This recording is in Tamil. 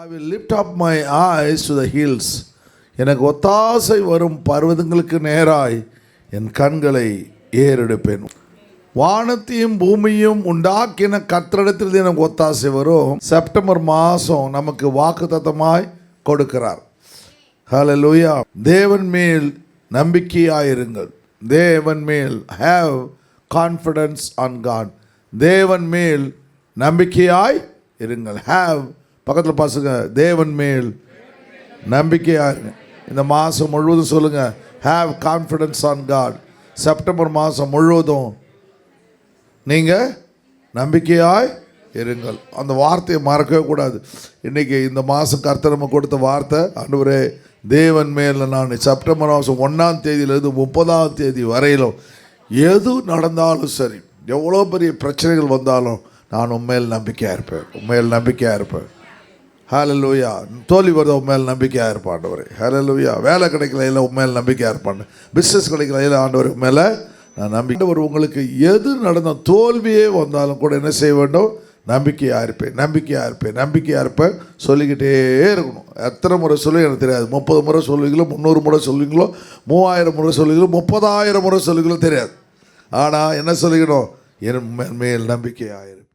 I will lift up my eyes to the hills எனக்கு ஒத்தாசை வரும் பர்வதங்களுக்கு நேராய் என் கண்களை ஏறெடுப்பேன். வானத்தையும் பூமியும் உண்டாக்கின கத்திரத்தில் எனக்கு ஒத்தாசை வரும். செப்டம்பர் மாதம் நமக்கு வாக்குத்தத்தமாய் கொடுக்கிறார். ஹலோ லூயா தேவன் மேல் நம்பிக்கையாயிருங்கள். தேவன் மேல் ஹேவ் கான்ஃபிடன்ஸ் ஆன் காட் தேவன் மேல் நம்பிக்கையாய் இருங்கள். ஹேவ் பக்கத்தில் பாசுங்க. தேவன் மேல் நம்பிக்கையாக இருங்க. இந்த மாதம் முழுவதும் சொல்லுங்கள் have confidence on God September மாதம் முழுவதும் நீங்கள் நம்பிக்கையாய் இருங்கள். அந்த வார்த்தையை மறக்கவே கூடாது. இன்றைக்கி இந்த மாதம் கர்த்தர் நம்ம கொடுத்த வார்த்தை ஆண்டவரே தேவன் மேலே நான் செப்டம்பர் மாதம் ஒன்றாம் தேதியிலேருந்து முப்பதாம் தேதி வரையிலும் எது நடந்தாலும் சரி எவ்வளோ பெரிய பிரச்சனைகள் வந்தாலும் நான் உண்மையில் நம்பிக்கையாக இருப்பேன். உண்மையில் நம்பிக்கையாக இருப்பேன். ஹலலூயா தோல்வி வருது உண்மையில் நம்பிக்கையாக இருப்பான் ஹலலூயா வேலை கிடைக்கல இல்லை உண்மையில் நம்பிக்கையாக இருப்பாண்டு. பிஸ்னஸ் கிடைக்கல இல்லை ஆண்டவர் மேலே நான் நம்பிக்கை உங்களுக்கு எது நடந்த தோல்வியே வந்தாலும் கூட என்ன செய்ய வேண்டும்? நம்பிக்கையாக இருப்பேன் நம்பிக்கையாக இருப்பேன் நம்பிக்கையாக இருப்பேன். சொல்லிக்கிட்டே இருக்கணும். எத்தனை முறை சொல்லி எனக்கு தெரியாது. முப்பது முறை சொல்லுவீங்களோ முந்நூறு முறை சொல்லுவீங்களோ மூவாயிரம் முறை சொல்லுவீங்களோ முப்பதாயிரம் முறை சொல்லுவீங்களோ தெரியாது. ஆனால் என்ன சொல்லிக்கணும் என் மேல் நம்பிக்கையாக இருப்பேன்.